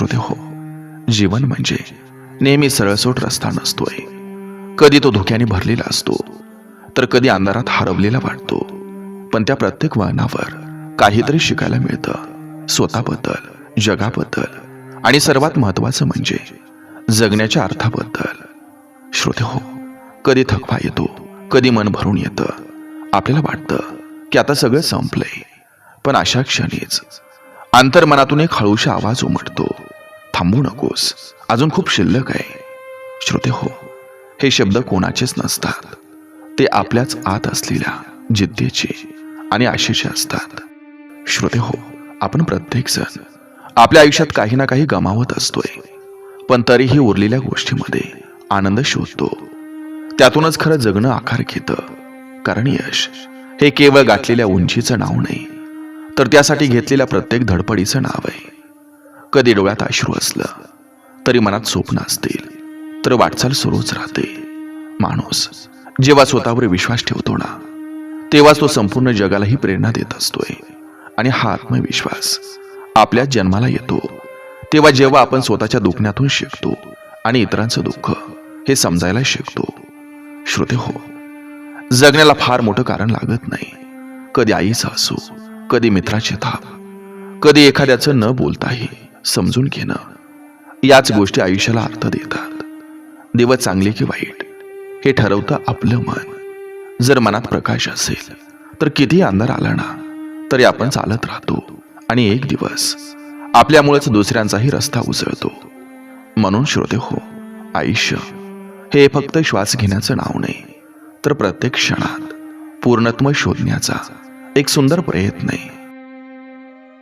श्रोते हो जीवन म्हणजे नेहमी सरळसोट रस्ता नसतोय. कधी तो धोक्याने भरलेला असतो तर कधी अंधारात हरवलेला वाटतो. पण त्या प्रत्येक वळणावर काहीतरी शिकायला मिळतं. स्वतःबद्दल जगाबद्दल आणि सर्वात महत्वाचं म्हणजे जगण्याच्या अर्थाबद्दल. श्रोते हो कधी थकवा येतो कधी मन भरून येतं. आपल्याला वाटतं की आता सगळं संपलंय पण अशा क्षणीच अंतर्मनातून एक हळूशा आवाज उमटतो. थांबू नकोस. अजून खूप शिल्लक आहे. श्रोते हो हे शब्द कोणाचेच नसतात. ते आपल्याच आत असलेल्या जिद्दीचे आणि आशेचे असतात. श्रोते हो आपण प्रत्येक जण आपल्या आयुष्यात काही ना काही गमावत असतोय. पण तरीही उरलेल्या गोष्टीमध्ये आनंद शोधतो. त्यातूनच खरं जगणं आकार घेतं. कारण यश हे केवळ गाठलेल्या उंचीचं नाव नाही तर त्यासाठी घेतलेल्या प्रत्येक धडपडीचं नाव आहे कधी डोळ्यात अश्रू असलं तरी मनात स्वप्न असतील. तर वाटचाल सुरूच राहते. माणूस जेव्हा स्वतःवर विश्वास ठेवतो ना तेव्हाच तो संपूर्ण जगालाही प्रेरणा देत असतोय. आणि हा आत्मविश्वास आपल्या जन्माला येतो. तेव्हा जेव्हा आपण स्वतःच्या दुखण्यातून शिकतो आणि इतरांचं दुःख हे समजायला शिकतो. श्रोते हो जगण्याला फार मोठं कारण लागत नाही. कधी आईचा असो कधी मित्राचे थाप कधी एखाद्याचं न बोलताही. समजून घेणं. याच गोष्टी आयुष्याला अर्थ देतात. दिवस चांगले की वाईट हे ठरवतं आपलं मन. जर मनात प्रकाश असेल तर किती अंधार आला ना तरी आपण चालत राहतो. आणि एक दिवस आपल्यामुळेच दुसऱ्यांचाही रस्ता उजळतो म्हणून श्रोते हो आयुष्य हे फक्त श्वास घेण्याचं नाव नाही तर प्रत्येक क्षणात पूर्णत्व शोधण्याचा एक सुंदर प्रयत्न आहे.